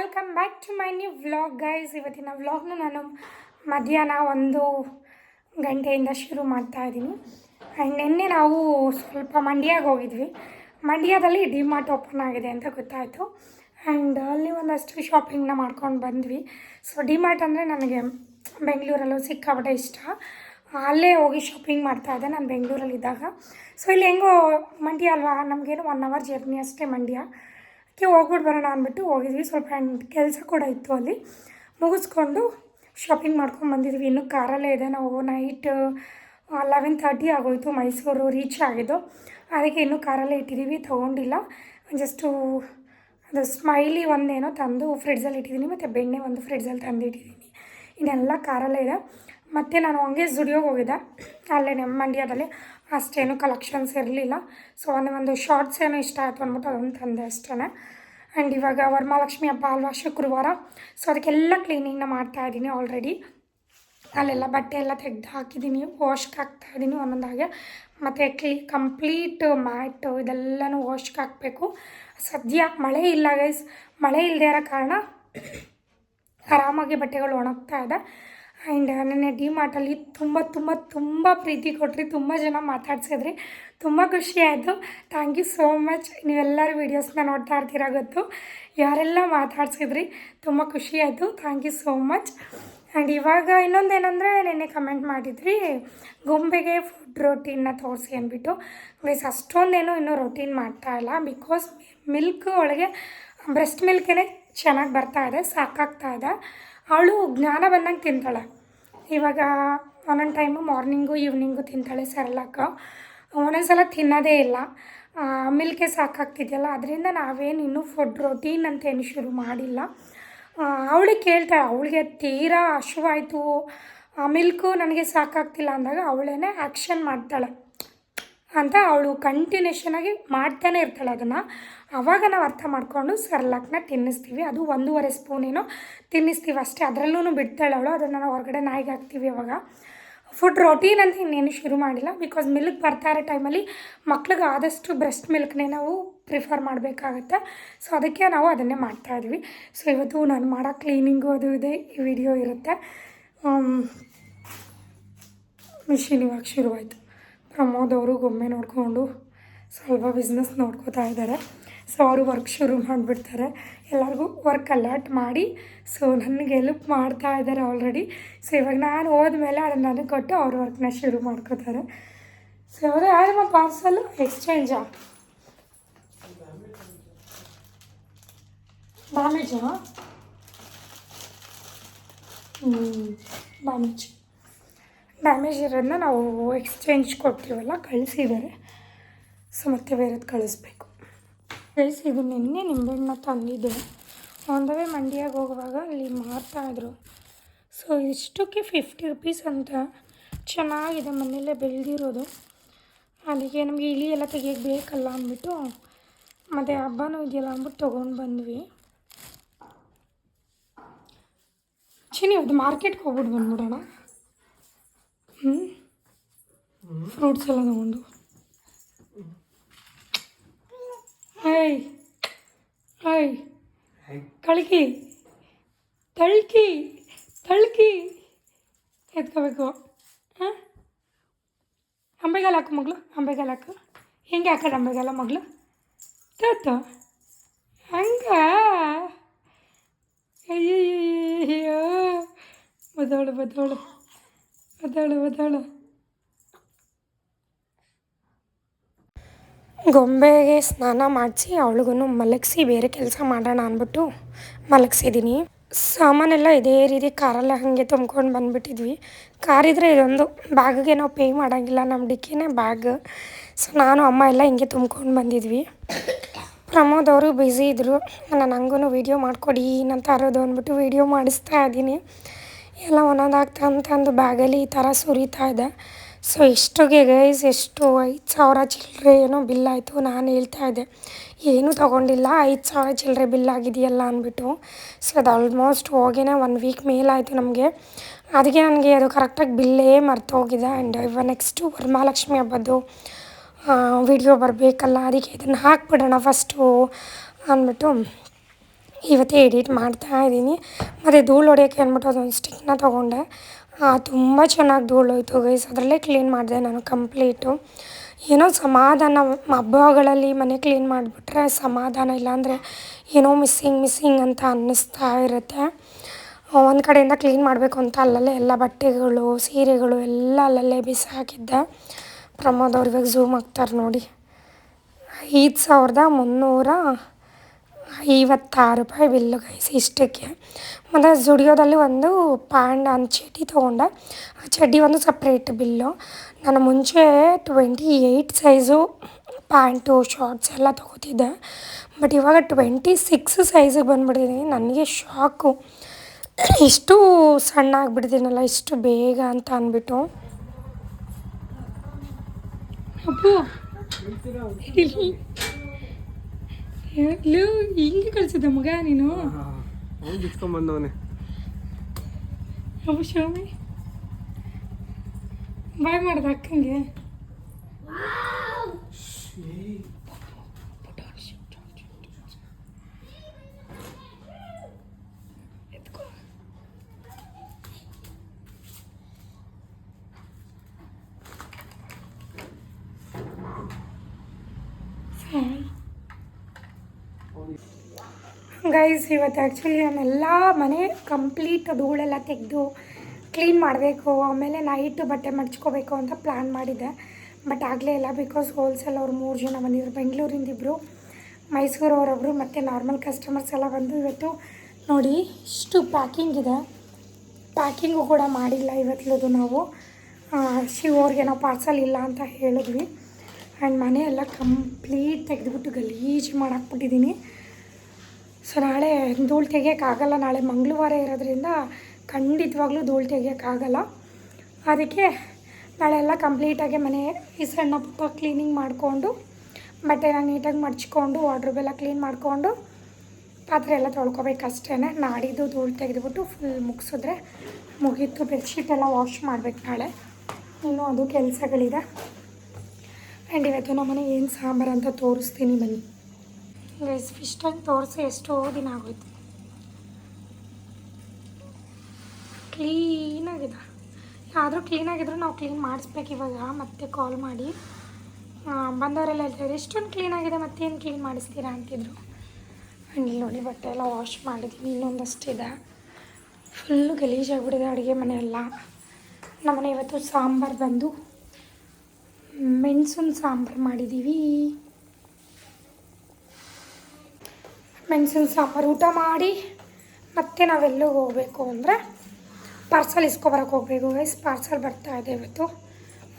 Welcome back to my new vlog guys ಇವತ್ತಿನ ವ್ಲಾಗ್ನ ನಾನು ಮಧ್ಯಾಹ್ನ ಒಂದು ಗಂಟೆಯಿಂದ ಶುರು ಮಾಡ್ತಾ ಇದ್ದೀನಿ. ಆ್ಯಂಡ್ ನಿನ್ನೆ ನಾವು ಸ್ವಲ್ಪ ಮಂಡ್ಯಾಗೆ ಹೋಗಿದ್ವಿ. ಮಂಡ್ಯದಲ್ಲಿ ಡಿಮಾರ್ಟ್ ಓಪನ್ ಆಗಿದೆ ಅಂತ ಗೊತ್ತಾಯಿತು. ಆ್ಯಂಡ್ ಅಲ್ಲಿ ಒಂದಷ್ಟು ಶಾಪಿಂಗ್ನ ಮಾಡ್ಕೊಂಡು ಬಂದ್ವಿ. ಸೊ ಡಿಮಾರ್ಟ್ ಅಂದರೆ ನನಗೆ ಬೆಂಗಳೂರಲ್ಲೂ ಸಿಕ್ಕಾಪಟ್ಟೆ ಇಷ್ಟ. ಅಲ್ಲೇ ಹೋಗಿ ಶಾಪಿಂಗ್ ಮಾಡ್ತಾ ಇದ್ದೆ ನಾನು ಬೆಂಗಳೂರಲ್ಲಿದ್ದಾಗ. ಸೊ ಇಲ್ಲಿ ಹೆಂಗೋ ಮಂಡ್ಯ ಅಲ್ವಾ? ನಮಗೇನು ಒನ್ ಅವರ್ ಜರ್ನಿ ಅಷ್ಟೇ ಮಂಡ್ಯ. ಅದಕ್ಕೆ ಹೋಗ್ಬಿಟ್ಟು ಬರೋಣ ಅಂದ್ಬಿಟ್ಟು ಹೋಗಿದ್ವಿ. ಸ್ವಲ್ಪ ಕೆಲಸ ಕೂಡ ಇತ್ತು ಅಲ್ಲಿ. ಮುಗಿಸ್ಕೊಂಡು ಶಾಪಿಂಗ್ ಮಾಡ್ಕೊಂಡು ಬಂದಿದ್ವಿ. ಇನ್ನೂ ಕಾರಲ್ಲೇ ಇದೆ. ನಾವು ನೈಟ್ ಲೆವೆನ್ ತರ್ಟಿ ಆಗೋಯ್ತು. ಮೈಸೂರು ರೀಚ್ ಆಗಿದ್ದು. ಅದಕ್ಕೆ ಇನ್ನೂ ಕಾರಲ್ಲೇ ಇಟ್ಟಿದ್ದೀವಿ ತೊಗೊಂಡಿಲ್ಲ. ಜಸ್ಟು ಅದು ಸ್ಮೈಲಿ ಒಂದೇನೋ ತಂದು ಫ್ರಿಡ್ಜಲ್ಲಿ ಇಟ್ಟಿದ್ದೀನಿ ಮತ್ತು ಬೆಣ್ಣೆ ಒಂದು ಫ್ರಿಡ್ಜಲ್ಲಿ ತಂದು ಇಟ್ಟಿದ್ದೀನಿ ಇನ್ನೆಲ್ಲ ಕಾರಲ್ಲೇ ಇದೆ. ಮತ್ತು ನಾನು ಹಂಗೆ ಜುಡಿಯೋಗೆ ಹೋಗಿದ್ದೆ. ಅಲ್ಲೇ ನಮ್ಮ ಮಂಡ್ಯದಲ್ಲಿ ಅಷ್ಟೇನು ಕಲೆಕ್ಷನ್ಸ್ ಇರಲಿಲ್ಲ. ಸೊ ಒಂದೇ ಒಂದು ಶಾರ್ಟ್ಸ್ ಏನೋ ಇಷ್ಟ ಆಯಿತು ಅಂದ್ಬಿಟ್ಟು ಅದೊಂದು ತಂದೆ ಅಷ್ಟೇ ಆ್ಯಂಡ್ ಇವಾಗ ವರಮಹಾಲಕ್ಷ್ಮಿ ಹಬ್ಬ ಅಲ್ವಾ? ಶುಕ್ರವಾರ. ಸೊ ಅದಕ್ಕೆಲ್ಲ ಕ್ಲೀನಿಂಗ್ನ ಮಾಡ್ತಾಯಿದ್ದೀನಿ ಆಲ್ರೆಡಿ ಅಲ್ಲೆಲ್ಲ ಬಟ್ಟೆ ಎಲ್ಲ ತೆಗೆದು ಹಾಕಿದ್ದೀನಿ ವಾಶ್ಗೆ ಹಾಕ್ತಾಯಿದ್ದೀನಿ ಒಂದೊಂದಾಗೆ ಮತ್ತು ಕ್ಲೀ ಕಂಪ್ಲೀಟ್ ಮ್ಯಾಟು ಇದೆಲ್ಲನೂ ವಾಶ್ಗೆ ಹಾಕಬೇಕು. ಸದ್ಯ ಮಳೆ ಇಲ್ಲ ಗೈಸ್ ಮಳೆ ಇಲ್ಲದೆ ಇರೋ ಕಾರಣ ಆರಾಮಾಗಿ ಬಟ್ಟೆಗಳು ಒಣಗ್ತಾ ಇದೆ. ಆ್ಯಂಡ್ ನನ್ನ ಡಿ ಮಾರ್ಟಲ್ಲಿ ತುಂಬ ತುಂಬ ತುಂಬ ಪ್ರೀತಿ ಕೊಟ್ರಿ, ತುಂಬ ಜನ ಮಾತಾಡ್ಸಿದ್ರಿ. ತುಂಬ ಖುಷಿ ಆಯಿತು. ಥ್ಯಾಂಕ್ ಯು ಸೋ ಮಚ್ ನೀವೆಲ್ಲರೂ ವೀಡಿಯೋಸ್ನ ನೋಡ್ತಾ ಇರ್ತೀರ ಗೊತ್ತು? ಯಾರೆಲ್ಲ ಮಾತಾಡ್ಸಿದ್ರಿ? ತುಂಬ ಖುಷಿ ಆಯಿತು. Thank you so much and ಇವಾಗ ಇನ್ನೊಂದೇನೆಂದರೆ ನೆನ್ನೆ ಕಮೆಂಟ್ ಮಾಡಿದ್ರಿ, ಗೊಂಬೆಗೆ ಫುಡ್ ರೊಟೀನ್ನ ತೋರಿಸಿ ಅಂದ್ಬಿಟ್ಟು. ಬೇಸ್ ಅಷ್ಟೊಂದೇನು ಇನ್ನೂ ರೊಟೀನ್ ಮಾಡ್ತಾ ಇಲ್ಲ. ಬಿಕಾಸ್ ಮಿಲ್ಕ್ ಒಳಗೆ ಬ್ರೆಸ್ಟ್ ಮಿಲ್ಕೇ ಚೆನ್ನಾಗಿ ಬರ್ತಾ ಇದೆ, ಸಾಕಾಗ್ತಾ ಇದೆ. ಅವಳು ಜ್ಞಾನ ಬಂದಂಗೆ ತಿಂತಾಳೆ. ಇವಾಗ ಒಂದೊಂದು ಟೈಮು ಮಾರ್ನಿಂಗು ಈವ್ನಿಂಗು ತಿಂತಾಳೆ ಸರಳಕ್ಕ ಒಂದೊಂದು ಸಲ ತಿನ್ನೋದೇ ಇಲ್ಲ. ಮಿಲ್ಕೆ ಸಾಕಾಗ್ತಿದೆಯಲ್ಲ, ಅದರಿಂದ ನಾವೇನು ಇನ್ನೂ ಫುಡ್ ರೊಟೀನ್ ಅಂತ ಏನು ಶುರು ಮಾಡಿಲ್ಲ. ಅವಳಿಗೆ ಕೇಳ್ತಾಳೆ, ಅವಳಿಗೆ ತೀರಾ ಹಶುವಾಯಿತು. ಮಿಲ್ಕು ನನಗೆ ಸಾಕಾಗ್ತಿಲ್ಲ ಅಂದಾಗ ಅವಳೇ ಆ್ಯಕ್ಷನ್ ಮಾಡ್ತಾಳೆ. ಅಂತ ಅವಳು ಕಂಟಿನ್ಯೂಷನಾಗಿ ಮಾಡ್ತಾನೆ ಇರ್ತಾಳೆ ಅದನ್ನು. ಆವಾಗ ನಾವು ಅರ್ಥ ಮಾಡಿಕೊಂಡು ಸರ್ಲಾಕ್ನ ತಿನ್ನಿಸ್ತೀವಿ. ಅದು ಒಂದೂವರೆ ಸ್ಪೂನ್ ಏನೋ ತಿನ್ನಿಸ್ತೀವಿ ಅಷ್ಟೇ. ಅದರಲ್ಲೂ ಬಿಡ್ತಾಳೆ ಅವಳು. ಅದನ್ನು ನಾವು ಹೊರಗಡೆ ನಾಯಿಗೆ ಹಾಕ್ತೀವಿ ಅವಾಗ. ಫುಡ್ ರೊಟೀನ್ ಅಂತ ಇನ್ನೇನು ಶುರು ಮಾಡಿಲ್ಲ. ಬಿಕಾಸ್ ಮಿಲ್ಕ್ ಬರ್ತಾ ಇರೋ ಟೈಮಲ್ಲಿ ಮಕ್ಳಿಗೆ ಆದಷ್ಟು ಬ್ರೆಸ್ಟ್ ಮಿಲ್ಕ್ನೇ ನಾವು ಪ್ರಿಫರ್ ಮಾಡಬೇಕಾಗತ್ತೆ. ಸೊ ಅದಕ್ಕೆ ನಾವು ಅದನ್ನೇ ಮಾಡ್ತಾಯಿದ್ವಿ ಸೊ ಇವತ್ತು ನಾನು ಮಾಡೋ ಕ್ಲೀನಿಂಗು ಅದು ಇದೆ. ಈ ವಿಡಿಯೋ ಇರುತ್ತೆ. ಮಿಷಿನ್ ಇವಾಗ ಶುರುವಾಯಿತು. ಪ್ರಮೋದ್ ಅವರು ಗೊಂಬೆ ನೋಡಿಕೊಂಡು ಸ್ವಲ್ಪ ಬಿಸ್ನೆಸ್ ನೋಡ್ಕೋತಾ ಇದ್ದಾರೆ. ಸೊ ಅವರು ವರ್ಕ್ ಶುರು ಮಾಡಿಬಿಡ್ತಾರೆ. ಎಲ್ಲರಿಗೂ ವರ್ಕ್ ಅಲರ್ಟ್ ಮಾಡಿ. ಸೊ ನನಗೆ ಹೆಲ್ಪ್ ಮಾಡ್ತಾ ಇದ್ದಾರೆ ಆಲ್ರೆಡಿ ಸೊ ಇವಾಗ ನಾನು ಹೋದ್ಮೇಲೆ ಅದನ್ನು ನನಗೆ ಕೊಟ್ಟು ಅವ್ರ ವರ್ಕ್ನ ಶುರು ಮಾಡ್ಕೋತಾರೆ. ಸೊ ಅವರು ಯಾರಮ್ಮ ಪಾರ್ಸಲ್ ಆ? ಡ್ಯಾಮೇಜಾ ಹ್ಞೂ ಡ್ಯಾಮೇಜ್ ಡ್ಯಾಮೇಜ್ ಇರೋದನ್ನ ನಾವು ಎಕ್ಸ್ಚೇಂಜ್ ಕೊಡ್ತೀವಲ್ಲ ಕಳಿಸಿದ್ದಾರೆ ಸೊ ಮತ್ತೆ ಬೇರೆದು ಕಳಿಸ್ಬೇಕು. ಕಳಿಸಿ ಇದು ನಿನ್ನೆ ನಿಂಬೆಹಣ್ಣ ತಂದಿದ್ದೆ ಒಂದವೇ ಮಂಡ್ಯಗೆ ಹೋಗುವಾಗ ಅಲ್ಲಿ ಮಾರ್ತಾಯಿದ್ರು ಸೊ ಇಷ್ಟಕ್ಕೆ ಫಿಫ್ಟಿ ರುಪೀಸ್ ಅಂತ ಚೆನ್ನಾಗಿದೆ ಮನೆಯಲ್ಲೇ ಬೆಳೆದಿರೋದು. ಅದಕ್ಕೆ ನಮಗೆ ಇಲಿ ಎಲ್ಲ ತೆಗಿಯೋಕ್ಕೆ ಬೇಕಲ್ಲ ಅಂದ್ಬಿಟ್ಟು ಮತ್ತು ಹಬ್ಬನೂ ಇದೆಯಲ್ಲ ಅಂದ್ಬಿಟ್ಟು ತೊಗೊಂಡು ಬಂದ್ವಿ. ಚಿನಿ ಅದು ಮಾರ್ಕೆಟ್ಗೆ ಹೋಗ್ಬಿಟ್ಟು ಬಂದ್ಬಿಡೋಣ. ಹ್ಞೂ ಫ್ರೂಟ್ಸ್ ಎಲ್ಲ ತಗೊಂಡು. Hey, hi. ಕಳ್ಕಿ, ತಳ್ಕಿ ತಳ್ಕಿ. ಎತ್ಕೋಬೇಕು. ಹಾಂ? ಅಂಬೆಗಾಲ ಹಾಕು ಮಗಳು, ಅಂಬೆಗಾಲ ಹಾಕು. ಹೆಂಗೆ ಹಾಕೋದು ಅಂಬೆಗಾಲ ಮಗಳು. ತೋತು. ಹಂಗ? ಅಯ್ಯಯ್ಯೋ ಬದೋಳು ಬದೋಳು. ಬದೋಳು ಬದೋಳು. ಗೊಂಬೆಗೆ ಸ್ನಾನ ಮಾಡಿಸಿ ಅವಳಿಗೂ ಮಲಗಿಸಿ ಬೇರೆ ಕೆಲಸ ಮಾಡೋಣ ಅಂದ್ಬಿಟ್ಟು ಮಲಗಿಸಿದ್ದೀನಿ. ಸಾಮಾನೆಲ್ಲ ಇದೇ ರೀತಿ ಕಾರಲ್ಲೇ ಹಾಗೆ ತುಂಬ್ಕೊಂಡು ಬಂದುಬಿಟ್ಟಿದ್ವಿ. ಕಾರಿದ್ರೆ ಇದೊಂದು ಬ್ಯಾಗ್ಗೆ ನಾವು ಪೇ ಮಾಡೋಂಗಿಲ್ಲ, ನಮ್ಮ ಡಿಕ್ಕಿನೇ ಬ್ಯಾಗ್. ಸೊ ನಾನು, ಅಮ್ಮ ಎಲ್ಲ ಹಿಂಗೆ ತುಂಬ್ಕೊಂಡು ಬಂದಿದ್ವಿ. ಪ್ರಮೋದ್ ಅವರು ಬ್ಯುಸಿ ಇದ್ದರು ನಾನು ಹಂಗೂ ವೀಡಿಯೋ ಮಾಡಿಕೊಡಿ ಏನಂತ ಅರೋದು ಅಂದ್ಬಿಟ್ಟು ವೀಡಿಯೋ ಮಾಡಿಸ್ತಾ ಇದ್ದೀನಿ. ಎಲ್ಲ ಒಂದೊಂದಾಗ್ತಾ ಅಂತಂದು ಬ್ಯಾಗಲ್ಲಿ ಈ ಥರ ಸುರಿತಾ ಇದೆ. ಸೊ ಎಷ್ಟೊಗೆ ಗೈಸ್ ಎಷ್ಟು ಐದು ಸಾವಿರ ಚಿಲ್ಲರೆ ಏನೋ ಬಿಲ್ ಆಯಿತು, ನಾನು ಹೇಳ್ತಾ ಇದ್ದೆ. ಏನೂ ತೊಗೊಂಡಿಲ್ಲ, ಐದು ಸಾವಿರ ಚಿಲ್ಲರೆ ಬಿಲ್ ಆಗಿದೆಯಲ್ಲ ಅಂದ್ಬಿಟ್ಟು. ಸೊ ಅದು ಆಲ್ಮೋಸ್ಟ್ ಹೋಗಿನೇ ಒನ್ ವೀಕ್ ಮೇಲಾಯಿತು ನಮಗೆ. ಅದಕ್ಕೆ ನನಗೆ ಅದು ಕರೆಕ್ಟಾಗಿ ಬಿಲ್ಲೇ ಮರ್ತೋಗಿದೆ. ಆ್ಯಂಡ್ ಇವ ನೆಕ್ಸ್ಟು ವರಮಹಾಲಕ್ಷ್ಮಿ ಹಬ್ಬದ್ದು ವಿಡಿಯೋ ಬರಬೇಕಲ್ಲ ಅದಕ್ಕೆ ಇದನ್ನು ಹಾಕ್ಬಿಡೋಣ ಫಸ್ಟು ಅಂದ್ಬಿಟ್ಟು ಇವತ್ತೇ ಎಡಿಟ್ ಮಾಡ್ತಾ ಇದ್ದೀನಿ. ಮತ್ತು ಧೂಳು ಹೊಡೆಯೋಕ್ಕೆ ಅಂದ್ಬಿಟ್ಟು ಅದೊಂದು ಸ್ಟಿಕ್ನ ತೊಗೊಂಡೆ. ತುಂಬ ಚೆನ್ನಾಗಿ ಧೂಳೋಯ್ತು ಗೈಸ್ ಅದರಲ್ಲೇ ಕ್ಲೀನ್ ಮಾಡಿದೆ ನಾನು ಕಂಪ್ಲೀಟು ಏನೋ ಸಮಾಧಾನ, ಹಬ್ಬಗಳಲ್ಲಿ ಮನೆ ಕ್ಲೀನ್ ಮಾಡಿಬಿಟ್ರೆ ಸಮಾಧಾನ ಇಲ್ಲಾಂದರೆ ಏನೋ ಮಿಸ್ಸಿಂಗ್ ಮಿಸ್ಸಿಂಗ್ ಅಂತ ಅನ್ನಿಸ್ತಾ ಇರುತ್ತೆ. ಒಂದು ಕಡೆಯಿಂದ ಕ್ಲೀನ್ ಮಾಡಬೇಕು ಅಂತ ಅಲ್ಲಲ್ಲೇ ಎಲ್ಲ ಬಟ್ಟೆಗಳು, ಸೀರೆಗಳು ಎಲ್ಲ ಅಲ್ಲಲ್ಲೇ ಬಿಸಾಕಿದ್ದೆ. ಪ್ರಮೋದ್ ಝೂಮ್ ಆಗ್ತಾರೆ ನೋಡಿ. ಐದು ಸಾವಿರದ ಮುನ್ನೂರ ಐವತ್ತಾರು ರೂಪಾಯಿ ಬಿಲ್ಲು ಗೈಸ್ ಇಷ್ಟಕ್ಕೆ. ಮತ್ತು ಜುಡಿಯೋದಲ್ಲಿ ಒಂದು ಪ್ಯಾಂಡ್ ಒಂದು ಚಡ್ಡಿ ತೊಗೊಂಡೆ. ಆ ಚಡ್ಡಿ ಒಂದು ಸಪ್ರೇಟ್ ಬಿಲ್ಲು. ನಾನು ಮುಂಚೆ twenty eight size pant shorts ಎಲ್ಲ ತೊಗೋತಿದ್ದೆ. ಬಟ್ ಇವಾಗ ಟ್ವೆಂಟಿ ಸಿಕ್ಸ್ ಸೈಜಿಗೆ ಬಂದುಬಿಟ್ಟಿದ್ದೀನಿ ನನಗೆ ಶಾಕು ಇಷ್ಟು ಸಣ್ಣ ಆಗಿಬಿಡ್ತೀನಲ್ಲ ಇಷ್ಟು ಬೇಗ ಅಂತ ಅಂದ್ಬಿಟ್ಟು. ಅಪ್ಪು. ಇಲ್ಲ ಹಿಂಗೆ ಕಳಿಸಿದ್ದೆ ಮಗ ನೀನು? ಅವ್ನು ಬಿಚ್ಕೊಂಬಂದವನೆ ಅಪ್ಪು ಶೋಮಿ. ಬಾಯ್ ಮಾಡ್ದ ಅಕ್ಕಂಗೆ. ಗೈಸ್ ಇವತ್ತು ಆ್ಯಕ್ಚುಲಿ ನಾನೆಲ್ಲ ಮನೆ ಕಂಪ್ಲೀಟ್ ಧೂಳೆಲ್ಲ ತೆಗೆದು ಕ್ಲೀನ್ ಮಾಡಬೇಕು, ಆಮೇಲೆ ನೈಟು ಬಟ್ಟೆ ಮಡ್ಚ್ಕೋಬೇಕು ಅಂತ ಪ್ಲ್ಯಾನ್ ಮಾಡಿದ್ದೆ. ಬಟ್ ಆಗಲೇ ಇಲ್ಲ ಬಿಕಾಸ್ ಹೋಲ್ಸೇಲ್ ಅವ್ರು ಮೂರು ಜನ ಬಂದಿದ್ರು, ಬೆಂಗಳೂರಿಂದ ಇಬ್ಬರು ಮೈಸೂರವರೊಬ್ಬರು ಮತ್ತು ನಾರ್ಮಲ್ ಕಸ್ಟಮರ್ಸ್ ಎಲ್ಲ ಬಂದು ಇವತ್ತು ನೋಡಿ ಇಷ್ಟು ಪ್ಯಾಕಿಂಗ್ ಇದೆ. ಪ್ಯಾಕಿಂಗು ಕೂಡ ಮಾಡಿಲ್ಲ ಇವತ್ತಿಲ್ಲದು ನಾವು. ಶಿವ ಅವ್ರಿಗೆ ನಾವು ಪಾರ್ಸಲ್ ಇಲ್ಲ ಅಂತ ಹೇಳಿದ್ವಿ. ಆ್ಯಂಡ್ ಮನೆಯೆಲ್ಲ ಕಂಪ್ಲೀಟ್ ತೆಗೆದುಬಿಟ್ಟು ಗಲೀಜು ಮಾಡಾಕ್ಬಿಟ್ಟಿದ್ದೀನಿ. ಸೊ ನಾಳೆ ಧೂಳು ತೆಗಿಯೋಕ್ಕಾಗಲ್ಲ, ನಾಳೆ ಮಂಗಳವಾರ ಇರೋದ್ರಿಂದ ಖಂಡಿತವಾಗ್ಲೂ ಧೂಳು ತೆಗಿಯೋಕ್ಕಾಗಲ್ಲ. ಅದಕ್ಕೆ ನಾಳೆ ಎಲ್ಲ ಕಂಪ್ಲೀಟಾಗಿ ಮನೆ ಈ ಸಣ್ಣ ಪುಟ್ಟ ಕ್ಲೀನಿಂಗ್ ಮಾಡಿಕೊಂಡು ಬಟ್ಟೆನ ನೀಟಾಗಿ ಮಡ್ಚ್ಕೊಂಡು ವಾಡ್ರೂಬೆಲ್ಲ ಕ್ಲೀನ್ ಮಾಡಿಕೊಂಡು ಪಾತ್ರೆ ಎಲ್ಲ ತೊಳ್ಕೊಬೇಕಷ್ಟೇ ನಾಡಿದ್ದು ಧೂಳು ತೆಗೆದುಬಿಟ್ಟು ಫುಲ್ ಮುಗಿಸಿದ್ರೆ ಮುಗೀತು. ಬೆಡ್ಶೀಟ್ ಎಲ್ಲ ವಾಶ್ ಮಾಡಬೇಕು ನಾಳೆ. ಇನ್ನೂ ಅದು ಕೆಲಸಗಳಿದೆ. ಆ್ಯಂಡ್ ಇವತ್ತು ನಮ್ಮನೆ ಏನು ಸಾಂಬಾರು ಅಂತ ತೋರಿಸ್ತೀನಿ ಬನ್ನಿ. ಗೈಸ್ ಫಿಶ್ ಟ್ಯಾಂಕ್ ತೋರಿಸಿ, ಎಷ್ಟೋ ದಿನ ಆಗೋಯ್ತು. ಕ್ಲೀನಾಗಿದೆ ಆದರೂ ಕ್ಲೀನಾಗಿದ್ರು ನಾವು ಕ್ಲೀನ್ ಮಾಡಿಸ್ಬೇಕು ಇವಾಗ. ಮತ್ತೆ ಕಾಲ್ ಮಾಡಿ. ಬಂದವರೆಲ್ಲ ಹೇಳ್ತಾರೆ ಎಷ್ಟೊಂದು ಕ್ಲೀನಾಗಿದೆ ಮತ್ತೇನು ಕ್ಲೀನ್ ಮಾಡಿಸ್ತೀರಾ ಅಂತಿದ್ರು. ಇಲ್ಲಿ ನೋಡಿ ಬಟ್ಟೆ ಎಲ್ಲ ವಾಶ್ ಮಾಡಿದ್ದೀನಿ. ಇನ್ನೊಂದಷ್ಟಿದೆ ಫುಲ್ಲು ಗಲೀಜಾಗ್ಬಿಟ್ಟಿದೆ ಅಡುಗೆ ಮನೆ ಎಲ್ಲ ನಮ್ಮನೆ ಇವತ್ತು ಸಾಂಬಾರು ಬಂದು, ಮೆಣಸಿನ ಸಾಂಬಾರು ಮಾಡಿದ್ದೀವಿ ಮೆಣಸಿನ ಸಾಂಬಾರು ಊಟ ಮಾಡಿ ಮತ್ತೆ ನಾವೆಲ್ಲೂ ಹೋಗಬೇಕು ಅಂದರೆ ಪಾರ್ಸಲ್ ಇಸ್ಕೊಬರಕ್ಕೆ ಹೋಗಬೇಕು ವೈಸ್ ಪಾರ್ಸಲ್ ಬರ್ತಾ ಇದೆ ಇವತ್ತು.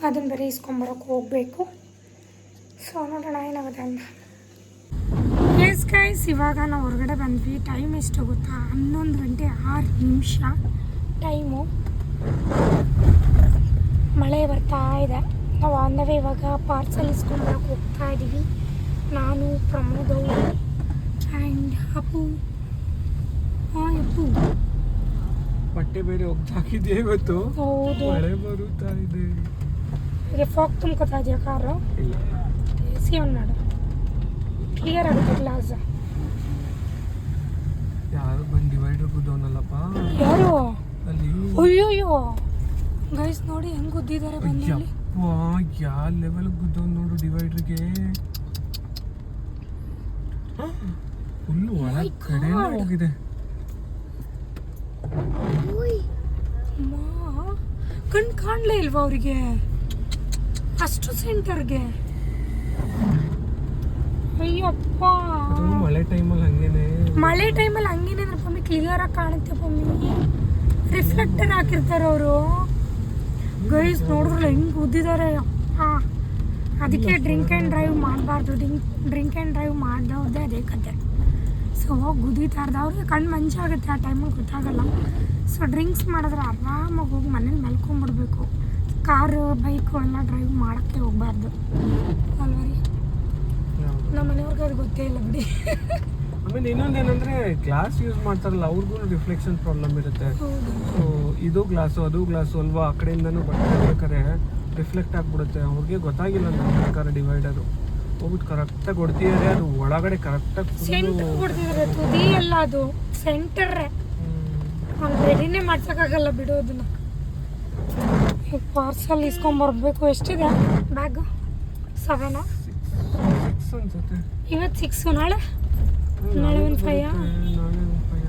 ಅದನ್ನು ಬರೀ ಇಸ್ಕೊಂಬರಕ್ಕೆ ಹೋಗಬೇಕು. ಸೊ ನೋಡೋಣ ಏನಾಗುತ್ತೆ ಅಂತ. ಎಸ್ ಗೈಸ್ ಇವಾಗ ನಾವು ಹೊರಗಡೆ ಬಂದ್ವಿ. ಟೈಮ್ ಎಷ್ಟು ಗೊತ್ತಾ? ಹನ್ನೊಂದು ಗಂಟೆ ಆರು ನಿಮಿಷ ಟೈಮು ಮಳೆ ಬರ್ತಾ ಇದೆ. ನಾವು ಆನ್ ದ ವೇ ಇವಾಗ ಪಾರ್ಸಲ್ ಇಸ್ಕೊಂಬರಕ್ಕೆ ಹೋಗ್ತಾ ಇದ್ದೀವಿ ನಾನು, ಪ್ರಮೋದ್ ಅವರು. ಆ್ಯಂಡ್ ಅಪ್ಪು ಹಾಂ ಅಪ್ಪು ಬಟ್ಟೆ ಬೇರೆ ಒಗ್ದಾಕಿದ್ಯಾ ಇವತ್ತು. ಹೌದು. ಮಳೆ ಬರುತ್ತಾ ಇದೆ ಹಾಗೆ ಫಾಗ್ ತುಂಬ್ಕೊತಾ ಇದೆಯಾ ಕಾರು ಎ ಸಿ ಆನ್ ಮಾಡು. ಕ್ಲಿಯರ್ ಆಗುತ್ತೆ ಗ್ಲಾಸ್ ಯಾರು ಬಂದು ಡಿವೈಡರ್ ಗುದ್ದವನಲ್ಲಪ್ಪ ಯಾರು? ಅಲ್ಲಿ ಅಯ್ಯೋಯ್ಯೋ. ಗೈಸ್ ನೋಡಿ ಹೆಂಗ್ ಗುದ್ದಿದ್ದಾರೆ ಬಂದು ಇಲ್ಲಿ ಯಾ ಲೆವೆಲ್ ಗುದ್ದವ್ ನೋಡು ಡಿವೈಡರ್ಗೆ ಫುಲ್ ಒಳ ಕಡೆ God. ಹೋಗಿದೆ. ಕಣ್ ಕಾಣ್ಲೇ ಇಲ್ವಾ ಅವರಿಗೆ? ಅಷ್ಟು ಸೆಂಟರ್ಗೆ. ಅಯ್ಯಪ್ಪ. ಮಳೆ ಟೈಮಲ್ಲಿ ಹಂಗೇನೆ. ಮಳೆ ಟೈಮಲ್ಲಿ ಹಂಗೇನೆ ಪಮ್ಮಿ ಕ್ಲಿಯರ್ ಆಗಿ ಕಾಣುತ್ತೆ ಪಮ್ಮಿ ರಿಫ್ಲೆಕ್ಟರ್ ಹಾಕಿರ್ತಾರೆ ಅವರು. ಗೈಸ್ ನೋಡಿದ್ರಲ್ಲ ಹೆಂಗ್ ಉದ್ದಿದ್ದಾರೆ. ಅದಕ್ಕೆ ಡ್ರಿಂಕ್ ಆ್ಯಂಡ್ ಡ್ರೈವ್ ಮಾಡಬಾರ್ದು. ಡ್ರಿಂಕ್ ಡ್ರಿಂಕ್ ಆ್ಯಂಡ್ ಡ್ರೈವ್ ಮಾಡಿದವ್ರದ್ದೇ ಅದೇ ಕತೆ. ಹೋಗಿ ಗುದೀತಾ ಇರ್ದ ಅವ್ರಿಗೆ ಕಣ್ಣು ಮಂಚಾಗುತ್ತೆ ಆ ಟೈಮಲ್ಲಿ ಗೊತ್ತಾಗಲ್ಲ. ಸೊ ಡ್ರಿಂಕ್ಸ್ ಮಾಡಿದ್ರೆ ಆರಾಮಾಗಿ ಹೋಗಿ ಮನೇಲಿ ಮಲ್ಕೊಂಬಿಡ್ಬೇಕು. ಕಾರು ಬೈಕು ಎಲ್ಲ ಡ್ರೈವ್ ಮಾಡೋಕ್ಕೆ ಹೋಗ್ಬಾರ್ದು. ಅಲ್ವಾ ರೀ? ನಮ್ಮ ಮನೆಯವ್ರಿಗೆ ಅದು ಗೊತ್ತೇ ಇಲ್ಲ ಬಿಡಿ. ಆಮೇಲೆ ಇನ್ನೊಂದೇನಂದ್ರೆ ಗ್ಲಾಸ್ ಯೂಸ್ ಮಾಡ್ತಾರಲ್ಲ ಅವ್ರಿಗೂ ರಿಫ್ಲೆಕ್ಷನ್ ಪ್ರಾಬ್ಲಮ್ ಇರುತ್ತೆ. ಸೊ ಇದು ಗ್ಲಾಸು ಅದು ಗ್ಲಾಸು ಅಲ್ವಾ? ಆ ಕಡೆಯಿಂದನೂ ಬೇಕಾದ್ರೆ ರಿಫ್ಲೆಕ್ಟ್ ಆಗ್ಬಿಡುತ್ತೆ. ಅವ್ರಿಗೆ ಗೊತ್ತಾಗಿಲ್ಲ ನನ್ನ ಪ್ರಕಾರ ಡಿವೈಡರು ಹೋಗ್ಬಿಟ್ಟು ಕರೆಕ್ಟಾಗಿ ಹೊಡ್ತಿದ್ದಾರೆ ಅದು ಒಳಗಡೆ ಕರೆಕ್ಟಾಗಿ ಸೆಂಟರ್ ಕೊಡ್ತಿದ್ದಾರೆ ತುದಿ ಎಲ್ಲ ಅದು. ಸೆಂಟರ್ ಅವ್ನು ರೆಡಿನೇ ಮಾಡ್ಸೋಕ್ಕಾಗಲ್ಲ ಬಿಡು ಅದನ್ನ. ಈಗ ಪಾರ್ಸಲ್ ಇಸ್ಕೊಂಬರ್ಬೇಕು ಎಷ್ಟಿದೆ? ಬ್ಯಾಗು ಸೆವೆನಾ ಇವತ್ತು ಸಿಕ್ಸು ನಾಳೆ? ನಾಳೆ ಒಂದು five five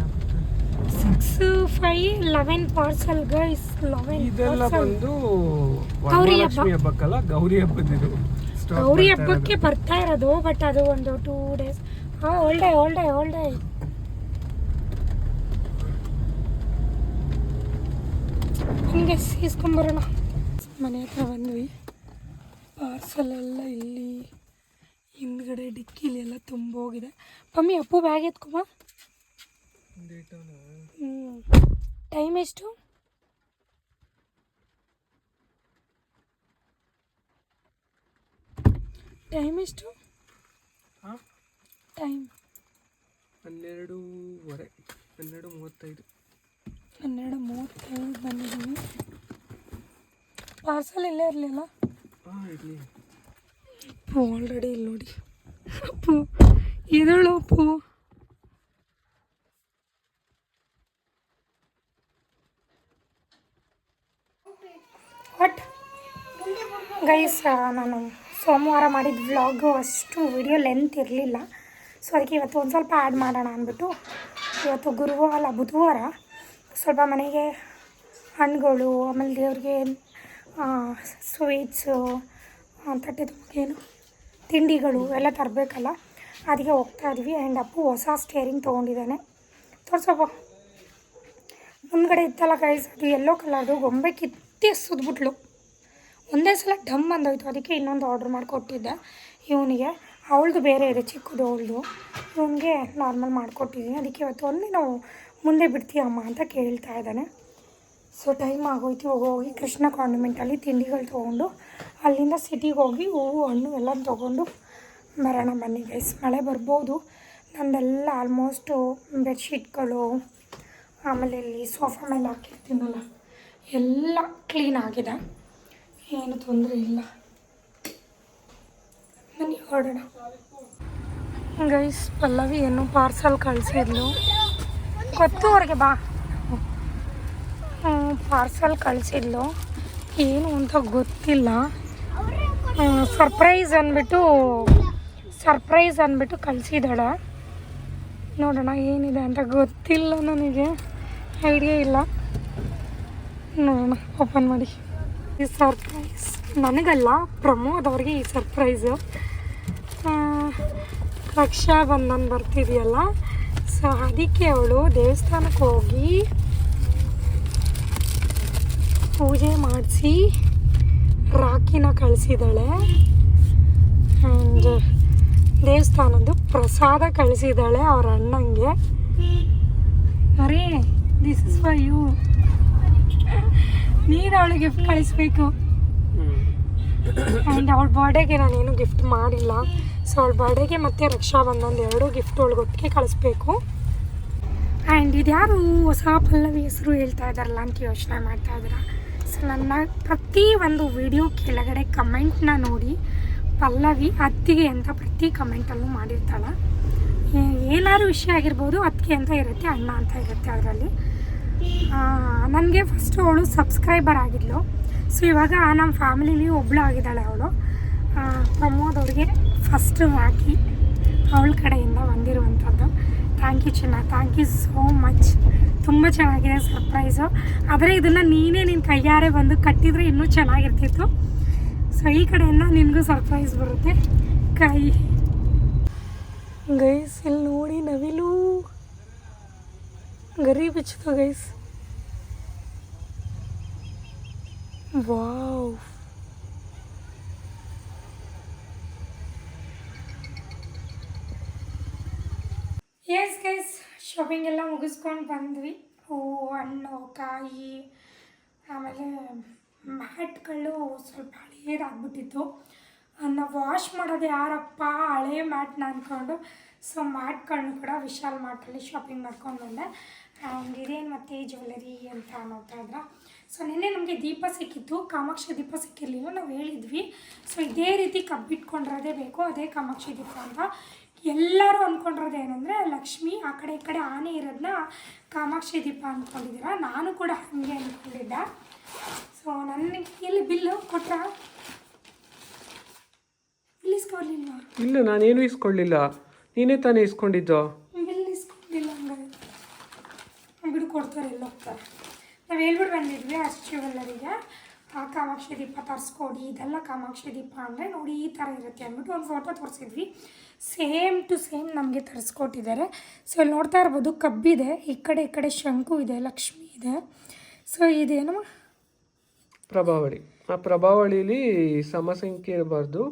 six five eleven parcel guys eleven ಇದೆಲ್ಲ ಬಂದು ಗೌರಿ ವರಮಹಾಲಕ್ಷ್ಮಿ ಹಬ್ಬಕ್ಕಲ್ಲ ಗೌರಿ ಹಬ್ಬದಿದು. ಗೌರಿ ಹಬ್ಬಕ್ಕೆ ಬರ್ತಾ ಇರೋದು ಬಟ್ ಅದು ಒಂದು ಟೂ ಡೇಸ್ ಹಾಂ ಒಳ್ಳೆ ಒಳ್ಳೆ ಒಳ್ಳೆ ಹಿಂಗೆ ಸೀಸ್ಕೊಂಬರೋಣ. ಮನೆ ಹತ್ರ ಬಂದ್ವಿ. ಪಾರ್ಸಲ್ ಎಲ್ಲ ಇಲ್ಲಿ ಹಿಂದ್ಗಡೆ ಡಿಕ್ಕಿಲಿ ಎಲ್ಲ ತುಂಬೋಗಿದೆ. ಮಮ್ಮಿ ಅಪ್ಪು ಬ್ಯಾಗ್ ಎತ್ಕೊಮ್ಮ ಇರೋದು. ಹ್ಞೂ ಟೈಮ್ ಎಷ್ಟು? ಟೈಮ್ ಎಷ್ಟು? ಹಾ? ಟೈಮ್ ಹನ್ನೆರಡೂವರೆ ಹನ್ನೆರಡು ಮೂವತ್ತೈದು ಹನ್ನೆರಡು ಮೂವತ್ತೈದು ಬಂದಿದ್ದೀನಿ ಪಾರ್ಸಲ್ ಇಲ್ಲೇ ಇರಲಿಲ್ಲ? ಹಾಂ ಇರಲಿ. ಆಲ್ರೆಡಿ ಇಲ್ಲಿ ನೋಡಿ. ಅಪ್ಪು ಎದಳು ಗೈಸ ಗೈಸ್ ನಾನು ಸೋಮವಾರ ಮಾಡಿದ ವ್ಲಾಗು ಅಷ್ಟು ವಿಡಿಯೋ ಲೆಂತ್ ಇರಲಿಲ್ಲ. ಸೊ ಅದಕ್ಕೆ ಇವತ್ತು ಒಂದು ಸ್ವಲ್ಪ ಆ್ಯಡ್ ಮಾಡೋಣ ಅಂದ್ಬಿಟ್ಟು ಇವತ್ತು ಗುರುವಾರ ಅಲ್ಲ ಬುಧವಾರ ಸ್ವಲ್ಪ ಮನೆಗೆ ಹಣ್ಣುಗಳು ಆಮೇಲೆ ದೇವ್ರಿಗೆ ಸ್ವೀಟ್ಸು ತಟ್ಟೆ ಏನು ತಿಂಡಿಗಳು ಎಲ್ಲ ತರಬೇಕಲ್ಲ. ಅದಕ್ಕೆ ಹೋಗ್ತಾ ಇದ್ವಿ ಆ್ಯಂಡ್ ಅಪ್ಪು ಹೊಸ ಸ್ಟೇರಿಂಗ್ ತೊಗೊಂಡಿದ್ದಾನೆ. ತೋರ್ಸಪ್ಪ. ಮುಂದ್ಗಡೆ ಇತ್ತಲ್ಲ ಗೈಸ್ ಅದು ಎಲ್ಲೋ ಕಲರ್ದು ಗೊಂಬೆ ಕಿತ್ತೆ ಸುದ್ಬಿಟ್ಲು ಒಂದೇ ಸಲ ಡಮ್ ಬಂದೋಯ್ತು. ಅದಕ್ಕೆ ಇನ್ನೊಂದು ಆರ್ಡ್ರ್ ಮಾಡಿಕೊಟ್ಟಿದ್ದೆ ಇವನಿಗೆ. ಅವಳದು ಬೇರೆ ಇದೆ, ಚಿಕ್ಕದು ಅವಳದು. ಇವನಿಗೆ ನಾರ್ಮಲ್ ಮಾಡಿಕೊಟ್ಟಿದ್ದೀನಿ. ಅದಕ್ಕೆ ಇವತ್ತು ಒಂದು ನಾವು ಮುಂದೆ ಬಿಡ್ತೀಯಮ್ಮ ಅಂತ ಕೇಳ್ತಾ ಇದ್ದಾನೆ. ಸೊ ಟೈಮ್ ಆಗೋಯ್ತು. ಹೋಗಿ ಹೋಗಿ ಕೃಷ್ಣ ಕಾಂಡಿಮೆಂಟಲ್ಲಿ ತಿಂಡಿಗಳು ತೊಗೊಂಡು ಅಲ್ಲಿಂದ ಸಿಟಿಗೆ ಹೋಗಿ ಹೂವು, ಹಣ್ಣು ಎಲ್ಲ ತೊಗೊಂಡು ಬರೋಣ ಬನ್ನಿ ಗೈಸ್ ಮಳೆ ಬರ್ಬೋದು. ನಂದೆಲ್ಲ ಆಲ್ಮೋಸ್ಟು ಬೆಡ್ಶೀಟ್ಗಳು ಆಮೇಲೆ ಇಲ್ಲಿ ಸೋಫಾ ಮೇಲೆ ಹಾಕಿರ್ತೀನಲ್ಲ, ಎಲ್ಲ ಕ್ಲೀನ್ ಆಗಿದೆ. ಏನು ತೊಂದರೆ ಇಲ್ಲ. ಹೊರಡೋಣ. ಗೈಸ್, ಪಲ್ಲವಿ ಏನು ಪಾರ್ಸಲ್ ಕಳಿಸಿದ್ಲು ಗೊತ್ತು ಅವ್ರಿಗೆ ಬಾ. ಪಾರ್ಸಲ್ ಕಳಿಸಿದ್ಲು ಏನು ಅಂತ ಗೊತ್ತಿಲ್ಲ. ಸರ್ಪ್ರೈಸ್ ಅಂದ್ಬಿಟ್ಟು ಸರ್ಪ್ರೈಸ್ ಅಂದ್ಬಿಟ್ಟು ಕಳಿಸಿದ್ದಾಳೆ. ನೋಡೋಣ ಏನಿದೆ ಅಂತ ಗೊತ್ತಿಲ್ಲ ನನಗೆ. ಐಡಿಯಾ ಇಲ್ಲ. ನೋಡೋಣ, ಓಪನ್ ಮಾಡಿ. ಈ ಸರ್ಪ್ರೈಸ್. ನನಗಲ್ಲ, ಪ್ರಮೋದ್ ಅವ್ರಿಗೆ ಈ ಸರ್ಪ್ರೈಸು. ರಕ್ಷಾ ಬಂಧನ್ ಬರ್ತಿದೆಯಲ್ಲ, ಸೊ ಅದಕ್ಕೆ ಅವಳು ದೇವಸ್ಥಾನಕ್ಕೆ ಹೋಗಿ ಪೂಜೆ ಮಾಡಿಸಿ ರಾಖಿನ ಕಳಿಸಿದ್ದಾಳೆ. ಆ್ಯಂಡ್ ದೇವಸ್ಥಾನದ್ದು ಪ್ರಸಾದ ಕಳಿಸಿದ್ದಾಳೆ ಅವ್ರ ಅಣ್ಣಂಗೆ. ಅರೇ ದಿಸ್ ಇಸ್ ಫೈ ಯು ನೀನು ಅವಳಿಗೆ ಗಿಫ್ಟ್ ಕಳಿಸ್ಬೇಕು. ಆ್ಯಂಡ್ ಅವಳ ಬರ್ಡೇಗೆ ನಾನೇನು ಗಿಫ್ಟ್ ಮಾಡಿಲ್ಲ. ಸೊ ಅವಳ ಬರ್ಡೇಗೆ ಮತ್ತು ರಕ್ಷಾಬಂಧನ್ ಎರಡು ಗಿಫ್ಟ್ ಒಟ್ಟಿಗೆ ಕಳಿಸ್ಬೇಕು. ಆ್ಯಂಡ್ ಇದ್ಯಾರು ಹೊಸ ಪಲ್ಲವಿ ಹೆಸರು ಹೇಳ್ತಾ ಇದ್ದಾರಲ್ಲ ಅಂತ ಯೋಚನೆ ಮಾಡ್ತಾ ಇದ್ದೀರಾ? ಸೊ ನನ್ನ ಪ್ರತಿ ಒಂದು ವಿಡಿಯೋ ಕೆಳಗಡೆ ಕಮೆಂಟ್ನ ನೋಡಿ ಪಲ್ಲವಿ ಅತ್ತಿಗೆ ಅಂತ ಪ್ರತಿ ಕಮೆಂಟಲ್ಲೂ ಮಾಡಿರ್ತಾಳೆ. ಏನಾದ್ರು ವಿಷಯ ಆಗಿರ್ಬೋದು ಅತ್ತಿಗೆ ಅಂತ ಇರುತ್ತೆ ಅಣ್ಣ ಅಂತ ಇರುತ್ತೆ ಅದರಲ್ಲಿ. ನನಗೆ ಫಸ್ಟು ಅವಳು ಸಬ್ಸ್ಕ್ರೈಬರ್ ಆಗಿದ್ಲು. ಸೊ ಇವಾಗ ನಮ್ಮ ಫ್ಯಾಮಿಲಿಲಿ ಒಬ್ಳು ಆಗಿದ್ದಾಳೆ ಅವಳು. ಪ್ರಮೋದ್ ಅವ್ರಿಗೆ ಫಸ್ಟು ಹಾಕಿ ಅವಳ ಕಡೆಯಿಂದ ಬಂದಿರುವಂಥದ್ದು. ಥ್ಯಾಂಕ್ ಯು ಚಿನ್ನ. ಥ್ಯಾಂಕ್ ಯು ಸೋ ಮಚ್ ತುಂಬ ಚೆನ್ನಾಗಿದೆ ಸರ್ಪ್ರೈಸು ಆದರೆ ಇದನ್ನು ನೀನೇ ನಿನ್ನ ಕೈಯಾರೆ ಬಂದು ಕಟ್ಟಿದರೆ ಇನ್ನೂ ಚೆನ್ನಾಗಿರ್ತಿತ್ತು. ಸೊ ಈ ಕಡೆಯಿಂದ ನಿನಗೂ ಸರ್ಪ್ರೈಸ್ ಬರುತ್ತೆ. ಕೈ. ಗೈಸ್ ಇಲ್ಲಿ ನೋಡಿ ನವಿಲು. ಗರಿ ಬಿಚ್ಚಿತು guys wow yes guys shopping ಎಲ್ಲ ಮುಗಿಸ್ಕೊಂಡು ಬಂದ್ವಿ. ಹೂವು ಹಣ್ಣು, ಕಾಯಿ, ಆಮೇಲೆ ಮ್ಯಾಟ್ಗಳು ಸ್ವಲ್ಪ ಹಳೇದಾಗ್ಬಿಟ್ಟಿತ್ತು. ಅದನ್ನ ವಾಶ್ ಮಾಡೋದು ಯಾರಪ್ಪ? ಹಳೆ ಮ್ಯಾಟ್ನ ಅಂದ್ಕೊಂಡು ಸೊ ಮಾಡ್ಕೊಂಡು ಕೂಡ ವಿಶಾಲ್ ಮಾರ್ಟಲ್ಲಿ ಶಾಪಿಂಗ್ ಮಾಡ್ಕೊಂಡು ಬಂದೆ. ಇದೇನು ಮತ್ತೆ ಜ್ಯುವೆಲರಿ ಅಂತ ಇದ್ರ? ಸೊ ನಿನ್ನೆ ನಮಗೆ ದೀಪ ಸಿಕ್ಕಿತ್ತು ಕಾಮಾಕ್ಷಿ ದೀಪ ಸಿಕ್ಕಿರಲಿಲ್ಲ ನಾವು ಹೇಳಿದ್ವಿ. ಸೊ ಇದೇ ರೀತಿ ಕಬ್ಬಿಟ್ಕೊಂಡಿರೋದೇ ಬೇಕು ಅದೇ ಕಾಮಾಕ್ಷಿ ದೀಪ ಅಂತ. ಎಲ್ಲರೂ ಅಂದ್ಕೊಂಡಿರೋದು ಏನಂದರೆ ಲಕ್ಷ್ಮಿ ಆ ಕಡೆ ಈ ಕಡೆ ಆನೆ ಇರೋದನ್ನ ಕಾಮಾಕ್ಷಿ ದೀಪ ಅಂದ್ಕೊಂಡಿದ್ದೀರ ನಾನು ಕೂಡ ಹಾಗೆ ಅಂದ್ಕೊಂಡಿದ್ದೆ ಸೊ ನನಗೆ ಇಲ್ಲಿ ಬಿಲ್ಲು ಕೊಟ್ಟ ಬಿಲ್ ಇಸ್ಕೊಡ್ಲಿಲ್ವಾ? ಇಲ್ಲ ನಾನೇನು ಇಸ್ಕೊಳ್ಳಿಲ್ಲ ನೀನೇ ತಾನೇ ಇಸ್ಕೊಂಡಿದ್ದು? ಬಿಲ್ ಇಸ್ಕೊಂಡಿಲ್ಲ ಹಂಗಾರೆ ಬಿಡು ಕೊಡ್ತಾರೆ ಎಲ್ಲ ಹೋಗ್ತಾರೆ ನಾವು ಹೇಳ್ಬಿಟ್ಟು ಬಂದಿದ್ವಿ ಅಷ್ಟು ಜ್ಯುವೆಲ್ಲರಿಗೆ ಆ ಕಾಮಾಕ್ಷಿ ದೀಪ ತರಿಸ್ಕೊಡಿ ಇದೆಲ್ಲ ಕಾಮಾಕ್ಷಿ ದೀಪ ಅಂದರೆ ನೋಡಿ ಈ ಥರ ಇರುತ್ತೆ ಅಂದ್ಬಿಟ್ಟು ಒಂದು ಫೋಟೋ ತೋರಿಸಿದ್ವಿ. ಸೇಮ್ ಟು ಸೇಮ್ ನಮಗೆ ತರಿಸ್ಕೊಟ್ಟಿದ್ದಾರೆ. ಸೊ ಇಲ್ಲಿ ನೋಡ್ತಾ ಇರ್ಬೋದು ಕಬ್ಬಿದೆ ಈ ಕಡೆ ಈ ಕಡೆ ಶಂಕು ಇದೆ ಲಕ್ಷ್ಮಿ ಇದೆ. ಸೊ ಇದೇನು ಪ್ರಭಾವಳಿ. ಆ ಪ್ರಭಾವಳಿಲಿ ಸಮಸಂಖ್ಯೆ ಇರಬಾರ್ದು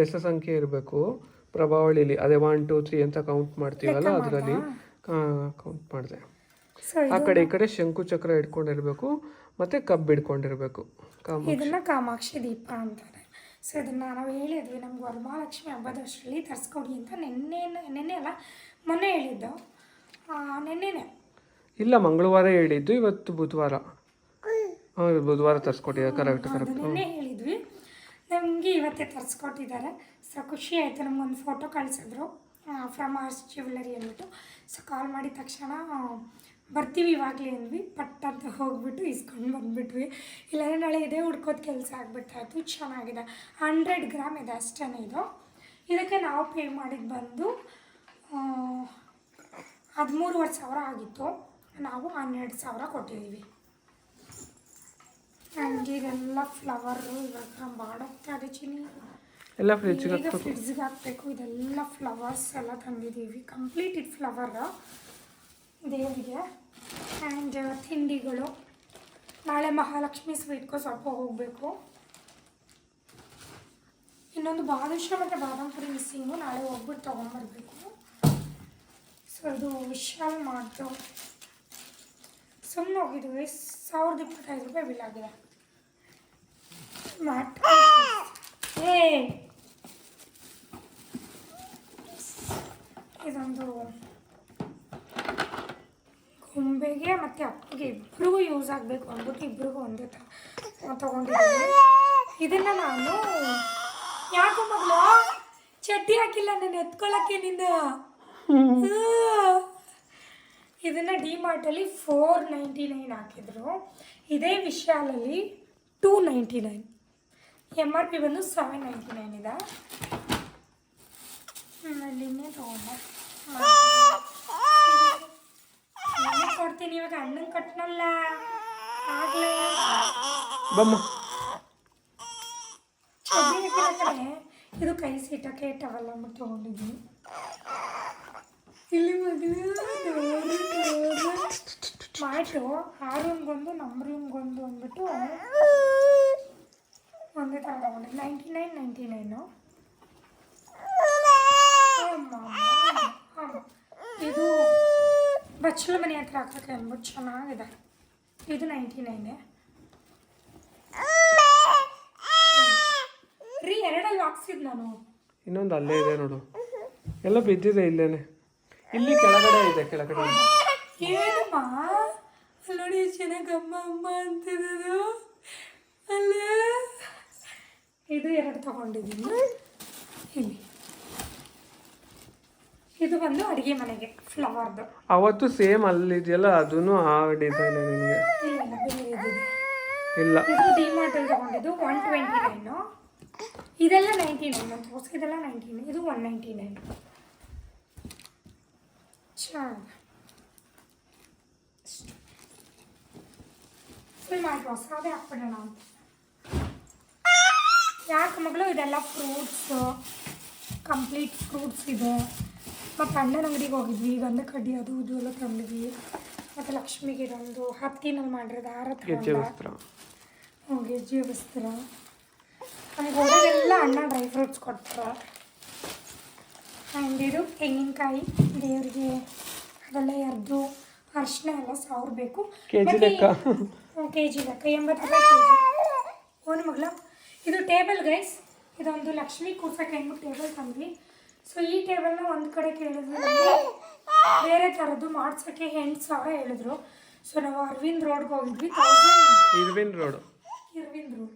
ಬೆಸ ಸಂಖ್ಯೆ ಇರಬೇಕು. ಪ್ರಭಾವಳಿಲಿ ಅದೇ ಒನ್ ಟು ತ್ರೀ ಅಂತ ಕೌಂಟ್ ಮಾಡ್ತೀವಲ್ಲ ಅದರಲ್ಲಿ ಕೌಂಟ್ ಮಾಡಿದೆ. ಆ ಕಡೆ ಈ ಕಡೆ ಶಂಕು ಚಕ್ರ ಇಟ್ಕೊಂಡಿರ್ಬೇಕು ಮತ್ತೆ ಕಬ್ಬು ಇಟ್ಕೊಂಡಿರ್ಬೇಕು. ಇದನ್ನ ಕಾಮಾಕ್ಷಿ ದೀಪ ಅಂತಾರೆ. ಸೊ ಇದನ್ನ ನಾವು ಹೇಳಿದ್ವಿ ನಮ್ಗೆ ವರಮಹಾಲಕ್ಷ್ಮಿ ಹಬ್ಬದ ಅಷ್ಟರಲ್ಲಿ ತರಿಸ್ಕೊಡಿ ಅಂತ ನಿನ್ನೆ ನಿನ್ನೆ ಅಲ್ಲ ಮೊನ್ನೆ ಹೇಳಿದ್ದು. ನಿನ್ನೆನೆ. ಇಲ್ಲ ಮಂಗಳವಾರ ಹೇಳಿದ್ದು ಇವತ್ತು ಬುಧವಾರ. ಹಾಂ ಬುಧವಾರ ತರಿಸ್ಕೊಟ್ಟಿದ್ದಾರೆ ಕರೆಕ್ಟ್ ಕರೆಕ್ಟ್ ನಿನ್ನೆ ಹೇಳಿದ್ವಿ. ನಮಗೆ ಇವತ್ತೇ ತರಿಸ್ಕೊಟ್ಟಿದ್ದಾರೆ. ಸೊ ಖುಷಿ ಆಯಿತು ನಮ್ಗೊಂದು ಫೋಟೋ ಕಳಿಸಿದ್ರು. ಫ್ರಮ್ ಆರ್ಸ್ ಜ್ಯುವೆಲ್ಲರಿ ಅಂದ್ಬಿಟ್ಟು. ಸೊ ಕಾಲ್ ಮಾಡಿದ ತಕ್ಷಣ ಬರ್ತೀವಿ ಇವಾಗಲೇ ಅಂದ್ವಿ ಪಟ್ ಅಂತ ಹೋಗ್ಬಿಟ್ಟು ಇಸ್ಕೊಂಡು ಬಂದ್ಬಿಟ್ವಿ. ಇಲ್ಲಾಂದರೆ ನಾಳೆ ಇದೇ ಹುಡ್ಕೋದು ಕೆಲಸ ಆಗಿಬಿಟ್ಟಾಯ್ತು ಚೆನ್ನಾಗಿದೆ. ಹಂಡ್ರೆಡ್ ಗ್ರಾಮ್ ಇದೆ ಅಷ್ಟೇ ಇದು. ಇದಕ್ಕೆ ನಾವು ಪೇ ಮಾಡಿದ್ದು ಬಂದು ಹದಿಮೂರುವರೆ ಸಾವಿರ ಆಗಿತ್ತು. ನಾವು ಹನ್ನೆರಡು ಸಾವಿರ ಕೊಟ್ಟಿದ್ದೀವಿ ಹಂಗೀಗೆಲ್ಲ ಇದೆಲ್ಲ ಫ್ಲವರು ಇವಾಗ ಮಾಡೋಕ್ಕೆ ಅದೇ ಚಿನಿ ಎಲ್ಲ ಫ್ರಿಡ್ಜ್ಗೆ ಹಾಕಬೇಕು. ಇದೆಲ್ಲ ಫ್ಲವರ್ಸ್ ಎಲ್ಲ ತಂದಿದ್ದೀವಿ ಕಂಪ್ಲೀಟ್ ಇದು ಫ್ಲವರ್ ದೇವರಿಗೆ ಆ್ಯಂಡ್ ತಿಂಡಿಗಳು. ನಾಳೆ ಮಹಾಲಕ್ಷ್ಮಿ ಸ್ವೀಟ್ಗೂ ಸ್ವಲ್ಪ ಹೋಗಬೇಕು. ಇನ್ನೊಂದು ಬಾದುಷ ಮತ್ತು ಬಾದಾಮ್ ಪುರಿ ಮಿಸ್ಸಿಂಗು ನಾಳೆ ಹೋಗ್ಬಿಟ್ಟು ತೊಗೊಂಬರ್ಬೇಕು. ಸೊ ಇದು ವಿಶಾಲ್ ಮಾಡ್ತು ಸುಮ್ಮನೆ ಹೋಗಿದ್ವಿ, ಸಾವಿರದ ಇಪ್ಪತ್ತೈದು ರೂಪಾಯಿ ಬಿಲ್ ಆಗಿದೆ. ಏ! ಇದೊಂದು ಗೊಂಬೆಗೆ ಮತ್ತು ಅಪ್ಪಗೆ ಇಬ್ಬರಿಗೂ ಯೂಸ್ ಆಗಬೇಕು. ಅಂದ್ಬಿಟ್ಟು ಇಬ್ಬರಿಗೂ ಒಂದೇ ಥರ ತೊಗೊಂಡಿದ್ದೀನಿ. ಇದನ್ನು ನಾನು ಯಾಕೋ ಮಗಳು? ಚಡ್ಡಿ ಹಾಕಿಲ್ಲ, ನಾನು ಎತ್ಕೊಳ್ಳೋಕ್ಕೆ ನಿನ್ನ ಇದನ್ನು ಡಿ ಮಾರ್ಟಲ್ಲಿ ಫೋರ್ ನೈಂಟಿ ನೈನ್ ಹಾಕಿದ್ರು. ಇದೇ ವಿಶಾಲಲ್ಲಿ two ninety nine M R P ಬಂದು ಸೆವೆನ್ ನೈಂಟಿ ನೈನ್ ಇದೆ. ಅಲ್ಲಿನೇ ತೊಗೊಂಡೆ. ಕೊಡ್ತೀನಿ ಇವಾಗ ಅಣ್ಣಂಗೆ ಕಟ್ನಲ್ಲ. ಆಗಲೇ. ಬಮ್ಮ. ಇದು ಕೈ ಸೀಟಕ್ಕೆ ಟವಲ್ ಅಂದ್ಬಿಟ್ಟು ತೊಗೊಂಡಿದ್ದೀನಿ. ಇಲ್ಲಿ ಮಾಟು ಆ ರೂಮ್ಗೊಂದು ನಮ್ಮ ರೂಮ್ಗೊಂದು ಅಂದ್ಬಿಟ್ಟು ಒಂದೇ ಥರ ತಗೊಂಡೆ ನೈಂಟಿ ನೈನ್ ನೈಂಟಿ ನೈನು ಇದು ಬಚ್ಚಲ ಮನೆ ಹತ್ರ ಹಾಕೋಕೆ ಅಂದ್ಬಿಟ್ಟು ಚೆನ್ನಾಗಿದೆ. ಇದು ನೈಂಟಿ ನೈನೇ ರೀ ಎರಡಲ್ಲಿ ಹಾಕ್ಸಿದ್ ನಾನು. ಇನ್ನೊಂದು ಅಲ್ಲೇ ಇದೆ ನೋಡು. ಎಲ್ಲ ಬಿದ್ದಿದೆ ಇಲ್ಲೇನೆ. ಇಲ್ಲಿ ಕೆಳಗಡೆ ಇದೆ ಕೆಳಗಡೆ ಏನಮ್ಮ? ನೋಡಿ ಚೆನ್ನಾಗಿ ಅಮ್ಮ ಅಮ್ಮ ಅಂತಿದ್ದು ಅಲ್ಲೇ? ಇದು ಎರಡು ತಗೊಂಡಿದ್ದೀನಿ. ಇಲ್ಲಿ. ಇದು ಬಂದು ಅಡುಗೆ ಮನೆಗೆ ಫ್ಲವರ್ದು. ಅವತ್ತು ಸೇಮ್ ಅಲ್ಲಿದೆಯಲ್ಲ ಅದೂ ಆ ಡಿಸೈನ್ ನಿಮಗೆ? ಇಲ್ಲ ಇದು. ಇದಿದೆ ಇದು ತಗೊಂಡಿದ್ದು ಒನ್ ಟ್ವೆಂಟಿ ನೈನು ಇದೆಲ್ಲ ನೈಂಟಿ ನೈನ್ ಹೊಸ ಇದೆಲ್ಲ ನೈಂಟಿ ನೈನ್ ಇದು ಒನ್ ನೈಂಟಿ ನೈನ್ ಫುಲ್ ಮಾಡಿ ಹೊಸದೇ ಹಾಕ್ಬಿಡೋಣ ಅಂತ. ಯಾಕೆ ಮಗಳು ಇದೆಲ್ಲ ಫ್ರೂಟ್ಸು ಕಂಪ್ಲೀಟ್ ಫ್ರೂಟ್ಸ್ ಇದೆ. ಮತ್ತು ಅಣ್ಣನ ಅಂಗಡಿಗೆ ಹೋಗಿದ್ವಿ. ಗಂಧ ಕಡ್ಡಿ ಅದು ಇದು ಎಲ್ಲ ತಂದ್ವಿ. ಮತ್ತು ಲಕ್ಷ್ಮಿಗೆ ಇದೊಂದು ಹತ್ತಿನಲ್ಲಿ ಮಾಡಿರೋದು ಆರ ಹ್ಞೂ ಗೆಜ್ಜೆ ವಸ್ತ್ರ. ನಮ್ಗೆ ಹೋದಾಗೆಲ್ಲ ಅಣ್ಣ ಡ್ರೈ ಫ್ರೂಟ್ಸ್ ಕೊಡ್ತಾರೆ ಆ್ಯಂಡ್ ಇದು ತೆಂಗಿನಕಾಯಿ ದೇವರಿಗೆ ಅದೆಲ್ಲ ಎರ್ದು ಅರಿಶಿನ ಎಲ್ಲ ಸಾವಿರ ಬೇಕು. ಕೆ ಜಿ ಲೆಕ್ಕ. ಕೆ ಜಿ ಲೆಕ್ಕ ಎಂಬತ್ತು ರೂಪಾಯಿ ಕೆ ಜಿ ಓನ್ ಮಗಳ ಇದು ಟೇಬಲ್ ಗೈಸ್ ಇದೊಂದು ಲಕ್ಷ್ಮಿ ಕೂರ್ಸಕ್ಕೆ ಹೆಂಗ್ಬಿಟ್ಟು ಟೇಬಲ್ ತಂದ್ವಿ. ಸೊ ಈ ಟೇಬಲ್ನ ಒಂದು ಕಡೆ ಕೇಳಿದ್ರು ಬೇರೆ ಥರದ್ದು ಮಾಡ್ಸೋಕ್ಕೆ ಎಂಟು ಸಾವಿರ ಹೇಳಿದ್ರು. ಸೊ ನಾವು ಅರವಿಂದ್ ರೋಡ್ಗೆ ಹೋಗಿದ್ವಿ. Aravind Irwin road Aravind road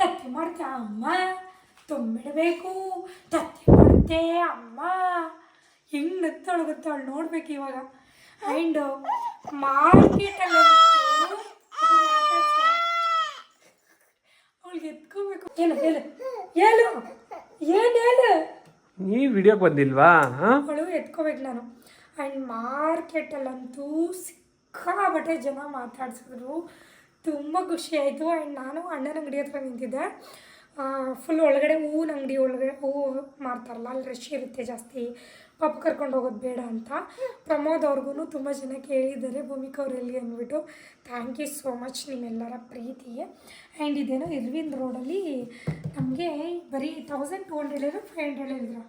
ತತ್ತಿ ಮಾಡ್ತೆ ಅಮ್ಮ ತುಂಬಿಡಬೇಕು. ತತ್ತಿ ಮಾಡ್ತೆ ಅಮ್ಮ. ಹೆಂಗೆ ನಗ್ತಾಳು ಗೊತ್ತಾಳು ನೋಡ್ಬೇಕು ಇವಾಗ. ಆ್ಯಂಡ್ ಮಾರ್ಕೆಟಲ್ಲಿ ಅವಳಿಗೆ ಎತ್ಕೋಬೇಕು. ಏನು ಹೇಳು. ಹೇಳು. ಏನು ಹೇಳು? ನೀ ವಿಡಿಯೋಗೆ ಬಂದಿಲ್ವಾ? ಹಾಂ? ಅವಳು ಎತ್ಕೋಬೇಕು ನಾನು. ಆ್ಯಂಡ್ ಮಾರ್ಕೆಟಲ್ಲಂತೂ ಸಿಕ್ಕಾಬಟ್ಟೆ ಜನ ಮಾತಾಡ್ಸಿದ್ರು. ತುಂಬ ಖುಷಿ ಆಯಿತು. ಆ್ಯಂಡ್ ನಾನು ಅಣ್ಣನ ಅಂಗಡಿ ಹತ್ರ ನಿಂತಿದ್ದೆ. ಫುಲ್ ಒಳಗಡೆ ಹೂವಿನ ಅಂಗಡಿ ಒಳಗಡೆ ಹೂವು ಮಾರ್ತಾರಲ್ಲ ಅಲ್ಲಿ ರಶ್ ಇರುತ್ತೆ ಜಾಸ್ತಿ. ಪಾಪ ಕರ್ಕೊಂಡು ಹೋಗೋದು ಬೇಡ ಅಂತ ಪ್ರಮೋದ್ ಅವ್ರಿಗೂ ತುಂಬ ಜನ ಕೇಳಿದ್ದಾರೆ ಭೂಮಿಕಾ ಅವ್ರು ಎಲ್ಲಿ ಅಂದ್ಬಿಟ್ಟು. ಥ್ಯಾಂಕ್ ಯು ಸೋ ಮಚ್ ನಿಮ್ಮೆಲ್ಲರ ಪ್ರೀತಿಗೆ. ಆ್ಯಂಡ್ ಇದೇನೋ ಇರ್ವಿನ್ ರೋಡಲ್ಲಿ ನಮಗೆ ಬರೀ ತೌಸಂಡ್ ಟು ಹಂಡ್ರೆಡ್ ಹೇಳಿದ್ರು ಫೈವ್ ಹಂಡ್ರೆಡ್ ಹೇಳಿದ್ರು.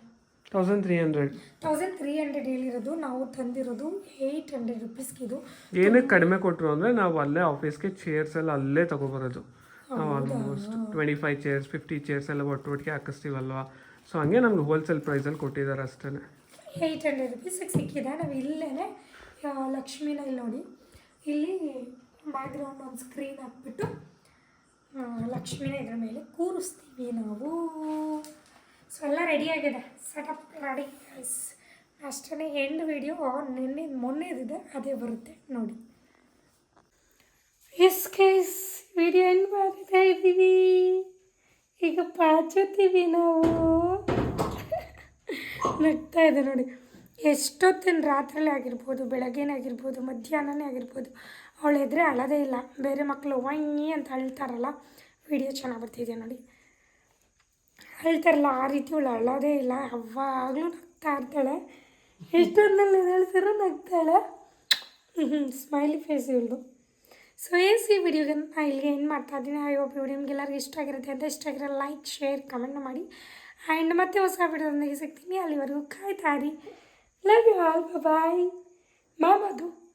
Thousand three hundred thousand three hundred ಹೇಳಿರೋದು ನಾವು ತಂದಿರೋದು ಏಯ್ಟ್ ಹಂಡ್ರೆಡ್ ರುಪೀಸ್ಗೆ ಇದು ಏನಕ್ಕೆ ಕಡಿಮೆ ಕೊಟ್ಟರು ಅಂದರೆ ನಾವು ಅಲ್ಲೇ ಆಫೀಸ್ಗೆ ಚೇರ್ಸ್ ಎಲ್ಲ ಅಲ್ಲೇ ತಗೋಬರೋದು. ನಾವು almost twenty five chairs fifty chairs ಎಲ್ಲ ಒಟ್ಟು ಒಟ್ಟಿಗೆ ಹಾಕಿಸ್ತೀವಲ್ವಾ? ಸೊ ಹಂಗೆ ನಮ್ಗೆ ಹೋಲ್ಸೇಲ್ ಪ್ರೈಸಲ್ಲಿ ಕೊಟ್ಟಿದ್ದಾರೆ ಅಷ್ಟೇ ಏಯ್ಟ್ ಹಂಡ್ರೆಡ್ ರುಪೀಸಿಗೆ ಸಿಕ್ಕಿದೆ. ನಾವು ಇಲ್ಲೇ ಲಕ್ಷ್ಮೀನ ಇಲ್ಲಿ ನೋಡಿ. ಇಲ್ಲಿ ಬ್ಯಾಕ್ಗ್ರೌಂಡ್ ಒಂದು ಸ್ಕ್ರೀನ್ ಹಾಕ್ಬಿಟ್ಟು ಲಕ್ಷ್ಮೀನ ಇದ್ರ ಮೇಲೆ ಕೂರಿಸ್ತೀವಿ ನಾವು. ಸೊ ಎಲ್ಲ ರೆಡಿಯಾಗಿದೆ ಸೆಟಪ್ ರೆಡಿ ಗೈಸ್ ಅಷ್ಟೇ ಎಂಡ್ ವಿಡಿಯೋ ನಿನ್ನೆ, ಮೊನ್ನೆದಿದೆ, ಅದೇ ಬರುತ್ತೆ, ನೋಡಿ. ಎಸ್ ಕೇಸ್ ವಿಡಿಯೋ ಎಂಡ್ ಮಾಡ್ತಾ ಇದ್ದೀವಿ ಈಗ ಪಾಚೋತೀವಿ ನಾವು. ನಗ್ತಾ ಇದೆ ನೋಡಿ. ಎಷ್ಟೊತ್ತಿನ ರಾತ್ರಿಲೇ ಆಗಿರ್ಬೋದು, ಬೆಳಗ್ಗೆನೇ ಆಗಿರ್ಬೋದು, ಮಧ್ಯಾಹ್ನನೇ ಆಗಿರ್ಬೋದು, ಅವಳು ಎದುರೆ ಅಳದೇ ಇಲ್ಲ. ಬೇರೆ ಮಕ್ಕಳು ವೈನಿ ಅಂತ ಅಳ್ತಾರಲ್ಲ ವಿಡಿಯೋ ಚೆನ್ನಾಗಿ ಬರ್ತಿದೆ ನೋಡಿ. ಅಳ್ತಾರಲ್ಲ, ಆ ರೀತಿ ಅವಳು ಅಳೋದೇ ಇಲ್ಲ. ಯಾವಾಗಲೂ ನಗ್ತಾ ಇರ್ತಾಳೆ. ಎಷ್ಟೊಂದಲ್ಲಿ ಹೇಳ್ತಾರೋ ನಗ್ತಾಳೆ ಸ್ಮೈಲಿ ಫೇಸ್ ಇವಳು ಸೊ ಎಸ್ ಈ ವಿಡಿಯೋಗೆ ನಾನು ಇಲ್ಲಿಗೆ ಏನು ಮಾಡ್ತಾ ಇದ್ದೀನಿ. ಐ ಹೋಪ್ ವಿಡಿಯೋ ನಿಮ್ಗೆಲ್ಲರಿಗೂ ಇಷ್ಟ ಆಗಿರುತ್ತೆ ಅಂತ ಇಷ್ಟ ಆಗಿರೋ ಲೈಕ್ ಶೇರ್ ಕಮೆಂಟ್ ಮಾಡಿ. ಆ್ಯಂಡ್ ಮತ್ತೆ ಹೊಸ ವಿಡಿಯೋದೊಂದಿಗೆ ಸಿಗ್ತೀನಿ. ಅಲ್ಲಿವರೆಗೂ ಕಾಯ್ತಾ ಇರಿ. Love you all bye ಮಾಮದು.